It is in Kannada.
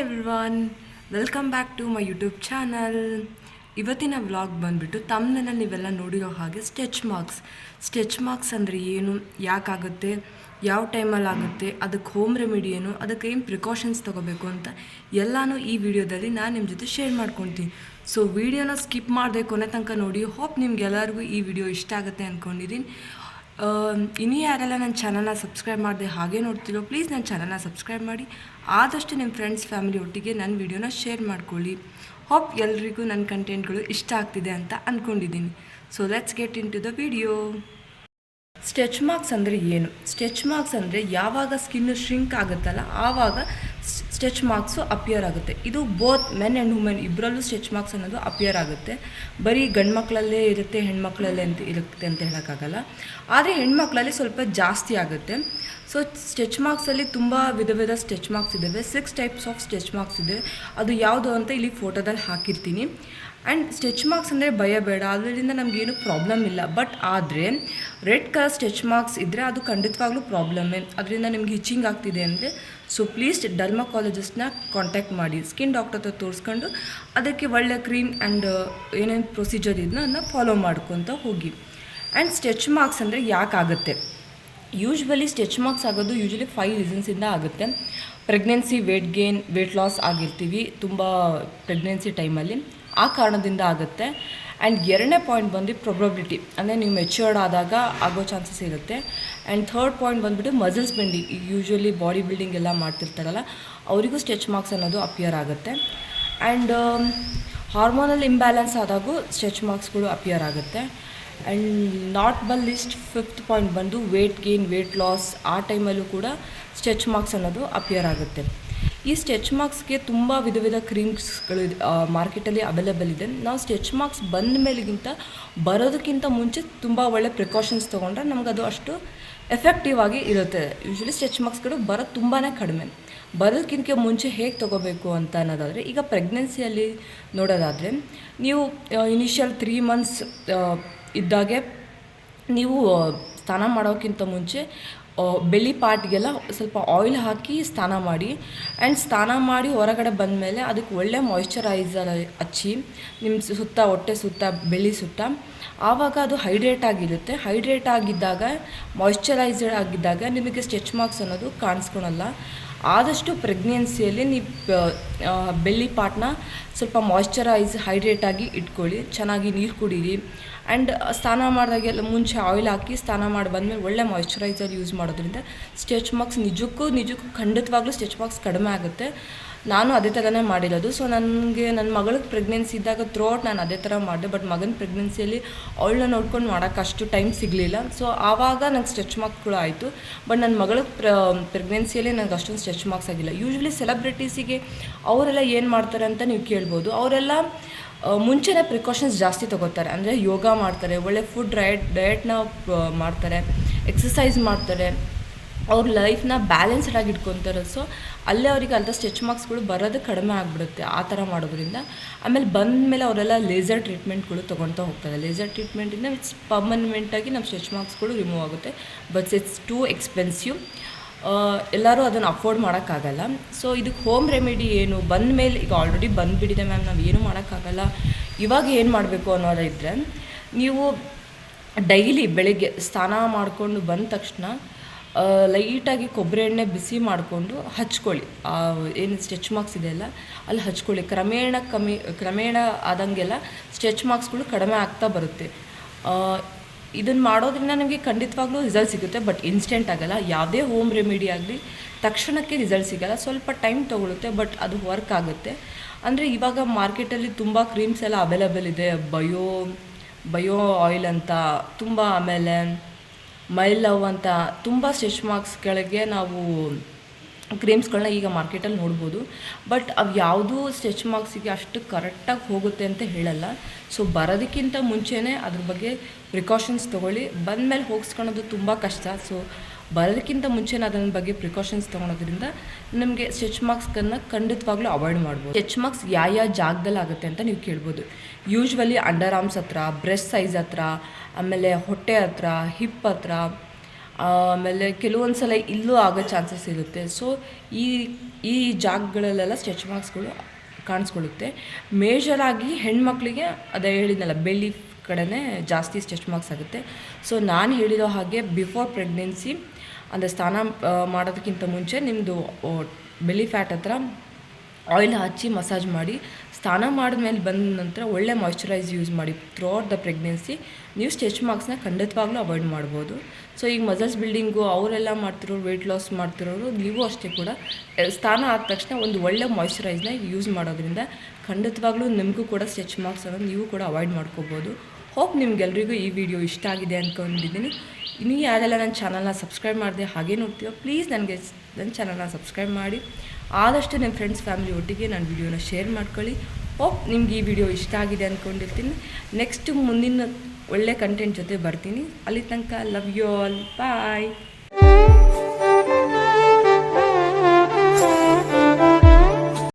Everyone welcome back to my YouTube channel ಇವತ್ತಿನ ವ್ಲಾಗ್ ಬಂದುಬಿಟ್ಟು ತಮ್ಮನಲ್ಲಿ ನೀವೆಲ್ಲ ನೋಡಿರೋ ಹಾಗೆ ಸ್ಟೆಚ್ ಮಾರ್ಕ್ಸ್ ಸ್ಟೆಚ್ ಮಾರ್ಕ್ಸ್ ಅಂದರೆ ಏನು, ಯಾಕಾಗುತ್ತೆ, ಯಾವ ಟೈಮಲ್ಲಿ ಆಗುತ್ತೆ, ಅದಕ್ಕೆ ಹೋಮ್ ರೆಮಿಡಿ ಏನು, ಅದಕ್ಕೆ ಏನು ಪ್ರಿಕಾಷನ್ಸ್ ತೊಗೋಬೇಕು ಅಂತ ಎಲ್ಲನೂ ಈ ವಿಡಿಯೋದಲ್ಲಿ ನಾನು ನಿಮ್ಮ ಜೊತೆ ಶೇರ್ ಮಾಡ್ಕೊತೀನಿ. ಸೊ ವಿಡಿಯೋನ ಸ್ಕಿಪ್ ಮಾಡದೆ ಕೊನೆ ತನಕ ನೋಡಿ ಹೋಪ್ ನಿಮ್ಗೆಲ್ಲರಿಗೂ ಈ ವಿಡಿಯೋ ಇಷ್ಟ ಆಗುತ್ತೆ ಅಂದ್ಕೊಂಡಿದ್ದೀನಿ ಇನ್ನೂ ಯಾರೆಲ್ಲ ನನ್ನ ಚಾನಲ್ನ ಸಬ್ಸ್ಕ್ರೈಬ್ ಮಾಡಿದೆ ಹಾಗೆ ನೋಡ್ತಿರೋ ಪ್ಲೀಸ್ ನನ್ನ ಚಾನಲ್ನ ಸಬ್ಸ್ಕ್ರೈಬ್ ಮಾಡಿ. ಆದಷ್ಟು ನಿಮ್ಮ ಫ್ರೆಂಡ್ಸ್ ಫ್ಯಾಮಿಲಿ ಒಟ್ಟಿಗೆ ನನ್ನ ವಿಡಿಯೋನ ಶೇರ್ ಮಾಡ್ಕೊಳ್ಳಿ. ಹೋಪ್ ಎಲ್ರಿಗೂ ನನ್ನ ಕಂಟೆಂಟ್ಗಳು ಇಷ್ಟ ಆಗ್ತಿದೆ ಅಂತ ಅಂದ್ಕೊಂಡಿದ್ದೀನಿ so let's get into the video stretch marks ಅಂದರೆ ಏನು? ಸ್ಟೆಚ್ ಮಾರ್ಕ್ಸ್ ಅಂದರೆ ಯಾವಾಗ ಸ್ಕಿನ್ನು ಶ್ರಿಂಕ್ ಆಗುತ್ತಲ್ಲ, ಆವಾಗ ಸ್ಟೆಚ್ ಮಾರ್ಕ್ಸು ಅಪಿಯರ್ ಆಗುತ್ತೆ. ಇದು ಬೋತ್ ಮೆನ್ ಆ್ಯಂಡ್ ವುಮೆನ್ ಇಬ್ಬರಲ್ಲೂ ಸ್ಟೆಚ್ ಮಾರ್ಕ್ಸ್ ಅನ್ನೋದು ಅಪಿಯರ್ ಆಗುತ್ತೆ. ಬರೀ ಗಂಡು ಮಕ್ಕಳಲ್ಲೇ ಇರುತ್ತೆ ಹೆಣ್ಮಕ್ಳಲ್ಲೇ ಅಂತ ಇರುತ್ತೆ ಅಂತ ಹೇಳೋಕ್ಕಾಗಲ್ಲ. ಆದರೆ ಹೆಣ್ಮಕ್ಳಲ್ಲಿ ಸ್ವಲ್ಪ ಜಾಸ್ತಿ ಆಗುತ್ತೆ. ಸೊ ಸ್ಟೆಚ್ ಮಾರ್ಕ್ಸಲ್ಲಿ ತುಂಬ ವಿಧ ವಿಧ ಸ್ಟೆಚ್ ಮಾರ್ಕ್ಸ್ ಇದ್ದಾವೆ six types of stretch marks ಇದೆ. ಅದು ಯಾವುದು ಅಂತ ಇಲ್ಲಿ ಫೋಟೋದಲ್ಲಿ ಹಾಕಿರ್ತೀನಿ. ಆ್ಯಂಡ್ ಸ್ಟೆಚ್ ಮಾರ್ಕ್ಸ್ ಅಂದರೆ ಭಯ ಬೇಡ. ಅದರಿಂದ ನಮಗೇನು ಪ್ರಾಬ್ಲಮ್ ಇಲ್ಲ. ಬಟ್ ಆದರೆ ರೆಡ್ ಕಲರ್ ಸ್ಟೆಚ್ ಮಾರ್ಕ್ಸ್ ಇದ್ದರೆ ಅದು ಖಂಡಿತವಾಗ್ಲೂ ಪ್ರಾಬ್ಲಮ್ಮೇ ಅದರಿಂದ ನಿಮ್ಗೆ ಹಿಚಿಂಗ್ ಆಗ್ತಿದೆ ಅಂದರೆ ಸೊ ಪ್ಲೀಸ್ ಡರ್ಮಕಾಲಜಿಸ್ಟ್ನ ಕಾಂಟ್ಯಾಕ್ಟ್ ಮಾಡಿ ಸ್ಕಿನ್ ಡಾಕ್ಟರ್ ಹತ್ರ ತೋರಿಸ್ಕೊಂಡು ಅದಕ್ಕೆ ಒಳ್ಳೆ ಕ್ರೀಮ್ ಆ್ಯಂಡ್ ಏನೇನು ಪ್ರೊಸೀಜರ್ ಇದನ್ನ ಅದನ್ನ ಫಾಲೋ ಮಾಡ್ಕೊತ ಹೋಗಿ. ಆ್ಯಂಡ್ ಸ್ಟೆಚ್ ಮಾರ್ಕ್ಸ್ ಅಂದರೆ ಯಾಕಾಗುತ್ತೆ ಯೂಶ್ವಲಿ ಸ್ಟೆಚ್ ಮಾರ್ಕ್ಸ್ ಆಗೋದು ಯೂಶ್ವಲಿ ಫೈವ್ ರೀಸನ್ಸಿಂದ ಆಗುತ್ತೆ. Pregnancy weight gain weight loss ಆಗಿರ್ತೀವಿ ತುಂಬ ಪ್ರೆಗ್ನೆನ್ಸಿ ಟೈಮಲ್ಲಿ ಆ ಕಾರಣದಿಂದ ಆಗುತ್ತೆ. ಆ್ಯಂಡ್ ಎರಡನೇ ಪಾಯಿಂಟ್ ಬಂದು ಪ್ರೊಬಬಿಲಿಟಿ ಅಂದರೆ ನೀವು ಮೆಚ್ಯೂರ್ಡ್ ಆದಾಗ ಆಗೋ ಚಾನ್ಸಸ್ ಇರುತ್ತೆ. ಆ್ಯಂಡ್ ಥರ್ಡ್ ಪಾಯಿಂಟ್ ಬಂದುಬಿಟ್ಟು muscles bending usually body building ಎಲ್ಲ ಮಾಡ್ತಿರ್ತಾರಲ್ಲ, ಅವರಿಗೂ ಸ್ಟೆಚ್ ಮಾರ್ಕ್ಸ್ ಅನ್ನೋದು ಅಪಿಯರ್ ಆಗುತ್ತೆ. ಆ್ಯಂಡ್ ಹಾರ್ಮೋನಲ್ ಇಂಬ್ಯಾಲೆನ್ಸ್ ಆದಾಗೂ ಸ್ಟೆಚ್ ಮಾರ್ಕ್ಸ್ಗಳು ಅಪಿಯರ್ ಆಗುತ್ತೆ. And not but least fifth point ಬಂದು ವೇಟ್ ಗೇನ್ ವೇಟ್ ಲಾಸ್ ಆ ಟೈಮಲ್ಲೂ ಕೂಡ ಸ್ಟೆಚ್ ಮಾರ್ಕ್ಸ್ ಅನ್ನೋದು ಅಪಿಯರ್ ಆಗುತ್ತೆ. ಈ ಸ್ಟೆಚ್ ಮಾರ್ಕ್ಸ್ಗೆ ತುಂಬ ವಿಧ ವಿಧ ಕ್ರೀಮ್ಸ್ಗಳು ಮಾರ್ಕೆಟಲ್ಲಿ ಅವೈಲೇಬಲ್ ಇದೆ. ನಾವು ಸ್ಟೆಚ್ ಮಾರ್ಕ್ಸ್ ಬಂದ ಮೇಲಿಗಿಂತ ಬರೋದಕ್ಕಿಂತ ಮುಂಚೆ ತುಂಬ ಒಳ್ಳೆ ಪ್ರಿಕಾಷನ್ಸ್ ತೊಗೊಂಡ್ರೆ ನಮ್ಗೆ ಅದು ಅಷ್ಟು ಎಫೆಕ್ಟಿವ್ ಆಗಿ ಇರುತ್ತೆ. ಯೂಶ್ವಲಿ ಸ್ಟೆಚ್ ಮಾರ್ಕ್ಸ್ಗಳು ಬರೋದು ತುಂಬಾ ಕಡಿಮೆ. ಬರೋದಕ್ಕಿಂತ ಮುಂಚೆ ಹೇಗೆ ತೊಗೋಬೇಕು ಅಂತ ಅನ್ನೋದಾದರೆ, ಈಗ ಪ್ರೆಗ್ನೆನ್ಸಿಯಲ್ಲಿ ನೋಡೋದಾದರೆ, ನೀವು ಇನಿಷಿಯಲ್ ತ್ರೀ ಮಂತ್ಸ್ ಇದ್ದಾಗೆ ನೀವು ಸ್ನಾನ ಮಾಡೋಕ್ಕಿಂತ ಮುಂಚೆ ಬೆಲಿ ಪಾರ್ಟ್ಗೆಲ್ಲ ಸ್ವಲ್ಪ ಆಯಿಲ್ ಹಾಕಿ ಸ್ನಾನ ಮಾಡಿ ಆ್ಯಂಡ್ ಸ್ನಾನ ಮಾಡಿ ಹೊರಗಡೆ ಬಂದ ಮೇಲೆ ಅದಕ್ಕೆ ಒಳ್ಳೆ ಮಾಯ್ಶ್ಚರೈಸರ್ ಹಚ್ಚಿ ನಿಮ್ಮ ಸುತ್ತ, ಹೊಟ್ಟೆ ಸುತ್ತ, ಬೆಳ್ಳಿ ಸುತ್ತ, ಆವಾಗ ಅದು ಹೈಡ್ರೇಟ್ ಆಗಿರುತ್ತೆ. ಹೈಡ್ರೇಟ್ ಆಗಿದ್ದಾಗ ಮಾಯ್ಶ್ಚರೈಸರ್ ಆಗಿದ್ದಾಗ ನಿಮಗೆ ಸ್ಟೆಚ್ ಮಾರ್ಕ್ಸ್ ಅನ್ನೋದು ಕಾಣಿಸ್ಕೊಳಲ್ಲ. ಆದಷ್ಟು ಪ್ರೆಗ್ನೆನ್ಸಿಯಲ್ಲಿ ನೀವು ಬೆಲ್ಲಿ ಪಾಟ್ನ ಸ್ವಲ್ಪ ಮಾಯ್ಶ್ಚರೈಸ್ ಹೈಡ್ರೇಟ್ ಆಗಿ ಇಟ್ಕೊಳ್ಳಿ. ಚೆನ್ನಾಗಿ ನೀರು ಕುಡೀರಿ. ಆ್ಯಂಡ್ ಸ್ನಾನ ಮಾಡಿದಾಗೆಲ್ಲ ಮುಂಚೆ ಆಯಿಲ್ ಹಾಕಿ ಸ್ನಾನ ಮಾಡಿ ಬಂದಮೇಲೆ ಒಳ್ಳೆ ಮಾಯ್ಶ್ಚರೈಸರ್ ಯೂಸ್ ಮಾಡೋದ್ರಿಂದ ಸ್ಟೆಚ್ ಮಾರ್ಕ್ಸ್ ನಿಜಕ್ಕೂ ನಿಜಕ್ಕೂ ಖಂಡಿತವಾಗ್ಲೂ ಸ್ಟೆಚ್ ಮಾರ್ಕ್ಸ್ ಕಡಿಮೆ ಆಗುತ್ತೆ. ನಾನು ಅದೇ ಥರನೇ ಮಾಡಿರೋದು. ಸೊ ನನಗೆ ನನ್ನ ಮಗಳಿಗೆ ಪ್ರೆಗ್ನೆನ್ಸಿ ಇದ್ದಾಗ ಥ್ರೋಟ್ ನಾನು ಅದೇ ಥರ ಮಾಡಿದೆ. ಬಟ್ ಮಗನ ಪ್ರೆಗ್ನೆನ್ಸಿಯಲ್ಲಿ ಅವಳನ್ನ ನೋಡ್ಕೊಂಡು ಮಾಡೋಕ್ಕೆ ಅಷ್ಟು ಟೈಮ್ ಸಿಗಲಿಲ್ಲ. ಸೊ ಆವಾಗ ನಂಗೆ ಸ್ಟೆಚ್ ಮಾರ್ಕ್ಗಳು ಆಯಿತು. ಬಟ್ ನನ್ನ ಮಗಳ ಪ್ರ ಪ್ರೆಗ್ನೆನ್ಸಿಯಲ್ಲಿ ನನಗೆ ಅಷ್ಟೊಂದು ಸ್ಟೆಚ್ ಮಾರ್ಕ್ಸ್ ಆಗಿಲ್ಲ. ಯೂಶ್ವಲಿ ಸೆಲೆಬ್ರಿಟೀಸಿಗೆ ಅವರೆಲ್ಲ ಏನು ಮಾಡ್ತಾರೆ ಅಂತ ನೀವು ಕೇಳ್ಬೋದು. ಅವರೆಲ್ಲ ಮುಂಚೆನೇ ಪ್ರಿಕಾಷನ್ಸ್ ಜಾಸ್ತಿ ತೊಗೋತಾರೆ. ಅಂದರೆ ಯೋಗ ಮಾಡ್ತಾರೆ, ಒಳ್ಳೆ ಫುಡ್ ಡಯಟ್ ಡಯಟ್ನ ಮಾಡ್ತಾರೆ ಎಕ್ಸಸೈಸ್ ಮಾಡ್ತಾರೆ. ಅವ್ರ ಲೈಫ್ನ ಬ್ಯಾಲೆನ್ಸ್ಡ್ ಆಗಿ ಇಟ್ಕೊತಾರೆ. ಸೊ ಅಲ್ಲೇ ಅವರಿಗೆ ಅರ್ಧ ಸ್ಟೆಚ್ ಮಾರ್ಕ್ಸ್ಗಳು ಬರೋದು ಕಡಿಮೆ ಆಗಿಬಿಡುತ್ತೆ ಆ ಥರ ಮಾಡೋದ್ರಿಂದ. ಆಮೇಲೆ ಬಂದ ಮೇಲೆ ಅವರೆಲ್ಲ ಲೇಸರ್ ಟ್ರೀಟ್ಮೆಂಟ್ಗಳು ತೊಗೊಳ್ತಾ ಹೋಗ್ತಾರೆ. ಲೇಸರ್ ಟ್ರೀಟ್ಮೆಂಟಿಂದ ಇಟ್ಸ್ ಪರ್ಮನೆಂಟಾಗಿ ನಮ್ಮ ಸ್ಟೆಚ್ ಮಾರ್ಕ್ಸ್ಗಳು ರಿಮೂವ್ ಆಗುತ್ತೆ. ಬಟ್ ಇಟ್ಸ್ ಟೂ ಎಕ್ಸ್ಪೆನ್ಸಿವ್ ಎಲ್ಲರೂ ಅದನ್ನು ಅಫೋರ್ಡ್ ಮಾಡೋಕ್ಕಾಗಲ್ಲ. ಸೊ ಇದಕ್ಕೆ ಹೋಮ್ ರೆಮಿಡಿ ಏನು? ಬಂದ ಮೇಲೆ ಈಗ ಆಲ್ರೆಡಿ ಬಂದುಬಿಟ್ಟಿದೆ ಮ್ಯಾಮ್ ನಾವು ಏನೂ ಮಾಡೋಕ್ಕಾಗಲ್ಲ. ಇವಾಗ ಏನು ಮಾಡಬೇಕು ಅನ್ನೋದಿದ್ದರೆ ನೀವು ಡೈಲಿ ಬೆಳಗ್ಗೆ ಸ್ನಾನ ಮಾಡಿಕೊಂಡು ಬಂದ ತಕ್ಷಣ ಲೈಟಾಗಿ ಕೊಬ್ಬರಿ ಎಣ್ಣೆ ಬಿಸಿ ಮಾಡಿಕೊಂಡು ಹಚ್ಕೊಳ್ಳಿ. ಏನು ಸ್ಟೆಚ್ ಮಾರ್ಕ್ಸ್ ಇದೆಯಲ್ಲ ಅಲ್ಲಿ ಹಚ್ಕೊಳ್ಳಿ. ಕ್ರಮೇಣ ಕಮ್ಮಿ, ಕ್ರಮೇಣ ಆದಂಗೆಲ್ಲ ಸ್ಟೆಚ್ ಮಾರ್ಕ್ಸ್ಗಳು ಕಡಿಮೆ ಆಗ್ತಾ ಬರುತ್ತೆ. ಇದನ್ನು ಮಾಡೋದ್ರಿಂದ ನಮಗೆ ಖಂಡಿತವಾಗ್ಲೂ ರಿಸಲ್ಟ್ ಸಿಗುತ್ತೆ ಬಟ್ ಇನ್ಸ್ಟೆಂಟ್ ಆಗಲ್ಲ. ಯಾವುದೇ ಹೋಮ್ ರೆಮಿಡಿ ಆಗಲಿ, ತಕ್ಷಣಕ್ಕೆ ರಿಸಲ್ಟ್ ಸಿಗಲ್ಲ. ಸ್ವಲ್ಪ ಟೈಮ್ ತೊಗೊಳುತ್ತೆ ಬಟ್ ಅದು ವರ್ಕ್ ಆಗುತ್ತೆ. ಅಂದರೆ ಇವಾಗ ಮಾರ್ಕೆಟಲ್ಲಿ ತುಂಬ ಕ್ರೀಮ್ಸ್ ಎಲ್ಲ ಅವೈಲೇಬಲ್ ಇದೆ. ಬಯೋ ಬಯೋ ಆಯಿಲ್ ಅಂತ, ತುಂಬ ಆಮೇಲೆ ಮೈ ಲವ್ ಅಂತ ತುಂಬ ಸ್ಟೆಚ್ ಮಾರ್ಕ್ಸ್ಗಳಿಗೆ ನಾವು ಕ್ರೀಮ್ಸ್ಗಳನ್ನ ಈಗ ಮಾರ್ಕೆಟಲ್ಲಿ ನೋಡ್ಬೋದು. ಬಟ್ ಅವು ಯಾವುದೂ ಸ್ಟೆಚ್ ಮಾರ್ಕ್ಸಿಗೆ ಅಷ್ಟು ಕರೆಕ್ಟಾಗಿ ಹೋಗುತ್ತೆ ಅಂತ ಹೇಳಲ್ಲ. ಸೊ ಬರೋದಕ್ಕಿಂತ ಮುಂಚೆನೇ ಅದ್ರ ಬಗ್ಗೆ ಪ್ರಿಕಾಷನ್ಸ್ ತೊಗೊಳ್ಳಿ. ಬಂದಮೇಲೆ ಹೋಗಿಸ್ಕೊಳೋದು ತುಂಬ ಕಷ್ಟ. ಸೊ ಬರೋದಕ್ಕಿಂತ ಮುಂಚೆನೇ ಅದನ್ನ ಬಗ್ಗೆ ಪ್ರಿಕಾಷನ್ಸ್ ತೊಗೊಳೋದ್ರಿಂದ ನಮಗೆ ಸ್ಟೆಚ್ ಮಾರ್ಕ್ಸ್ಗಳನ್ನ ಖಂಡಿತವಾಗ್ಲೂ ಅವಾಯ್ಡ್ ಮಾಡ್ಬೋದು. ಸ್ಟೆಚ್ ಮಾರ್ಕ್ಸ್ ಯಾವ ಯಾವ ಜಾಗದಲ್ಲಿ ಆಗುತ್ತೆ ಅಂತ ನೀವು ಕೇಳ್ಬೋದು. ಯೂಶ್ವಲಿ ಅಂಡರ್ ಆರ್ಮ್ಸ್ ಹತ್ರ ಬ್ರೆಸ್ಟ್ ಸೈಜ್ ಹತ್ರ ಆಮೇಲೆ ಹೊಟ್ಟೆ ಹತ್ರ, ಹಿಪ್ ಹತ್ರ, ಆಮೇಲೆ ಕೆಲವೊಂದು ಸಲ ಇಲ್ಲೂ ಆಗೋ ಚಾನ್ಸಸ್ ಇರುತ್ತೆ. ಸೊ ಈ ಈ ಜಾಗಗಳಲ್ಲೆಲ್ಲ ಸ್ಟೆಚ್ ಮಾರ್ಕ್ಸ್ಗಳು ಕಾಣಿಸ್ಕೊಳ್ಳುತ್ತೆ. ಮೇಜರಾಗಿ ಹೆಣ್ಮಕ್ಳಿಗೆ ಅದೇ ಹೇಳಿದ್ನಲ್ಲ ಬೆಳ್ಳಿ ಕಡೆನೇ ಜಾಸ್ತಿ ಸ್ಟೆಚ್ ಮಾರ್ಕ್ಸ್ ಆಗುತ್ತೆ. ಸೊ ನಾನು ಹೇಳಿರೋ ಹಾಗೆ ಬಿಫೋರ್ ಪ್ರೆಗ್ನೆನ್ಸಿ ಅಂದರೆ ಸ್ನಾನ ಮಾಡೋದಕ್ಕಿಂತ ಮುಂಚೆ ನಿಮ್ಮದು ಬೆಲಿ ಫ್ಯಾಟ್ ಹತ್ರ ಆಯಿಲ್ ಹಚ್ಚಿ ಮಸಾಜ್ ಮಾಡಿ, ಸ್ನಾನ ಮಾಡಿದ್ಮೇಲೆ ಬಂದ ನಂತರ ಒಳ್ಳೆ ಮಾಯ್ಶ್ಚರೈಸ್ ಯೂಸ್ ಮಾಡಿ. ಥ್ರೂ ಔಟ್ ದ ಪ್ರೆಗ್ನೆನ್ಸಿ ನೀವು ಸ್ಟೆಚ್ ಮಾರ್ಕ್ಸ್ನ ಖಂಡಿತವಾಗ್ಲೂ ಅವಾಯ್ಡ್ ಮಾಡ್ಬೋದು. ಸೊ ಈಗ ಮಸಲ್ಸ್ ಬಿಲ್ಡಿಂಗು ಅವರೆಲ್ಲ ಮಾಡ್ತಿರೋರು ವೆಯ್ಟ್ ಲಾಸ್ ಮಾಡ್ತಿರೋರು, ನೀವು ಅಷ್ಟೇ ಕೂಡ ಸ್ನಾನ ಆದ ತಕ್ಷಣ ಒಂದು ಒಳ್ಳೆ ಮಾಯ್ಶ್ಚರೈಸ್ನ ಯೂಸ್ ಮಾಡೋದ್ರಿಂದ ಖಂಡಿತವಾಗ್ಲೂ ನಿಮಗೂ ಕೂಡ ಸ್ಟೆಚ್ ಮಾರ್ಕ್ಸ್ ಅನ್ನೋದು ನೀವು ಕೂಡ ಅವಾಯ್ಡ್ ಮಾಡ್ಕೋಬೋದು. ಹೋಪ್ ನಿಮ್ಗೆಲ್ರಿಗೂ ಈ ವಿಡಿಯೋ ಇಷ್ಟ ಆಗಿದೆ ಅಂದ್ಕೊಂಡಿದ್ದೀನಿ ಇನ್ನೂ ಯಾರೆಲ್ಲ ನನ್ನ ಚಾನಲ್ನ ಸಬ್ಸ್ಕ್ರೈಬ್ ಮಾಡಿದೆ ಹಾಗೆ ನೋಡ್ತೀವೋ ಪ್ಲೀಸ್ ನನಗೆ, ನನ್ನ ಚಾನಲ್ನ ಸಬ್ಸ್ಕ್ರೈಬ್ ಮಾಡಿ. ಆದಷ್ಟು ನಿಮ್ಮ ಫ್ರೆಂಡ್ಸ್ ಫ್ಯಾಮಿಲಿ ಒಟ್ಟಿಗೆ ನಾನು ವಿಡಿಯೋನ ಶೇರ್ ಮಾಡ್ಕೊಳ್ಳಿ. ಹೋಪ್ ನಿಮ್ಗೆ ಈ ವಿಡಿಯೋ ಇಷ್ಟ ಆಗಿದೆ ಅಂದ್ಕೊಂಡಿರ್ತೀನಿ ನೆಕ್ಸ್ಟ್ ಮುಂದಿನ ಒಳ್ಳೆ ಕಂಟೆಂಟ್ ಜೊತೆ ಬರ್ತೀನಿ. ಅಲ್ಲಿ ತನಕ ಲವ್ ಯು ಆಲ್ ಬಾಯ್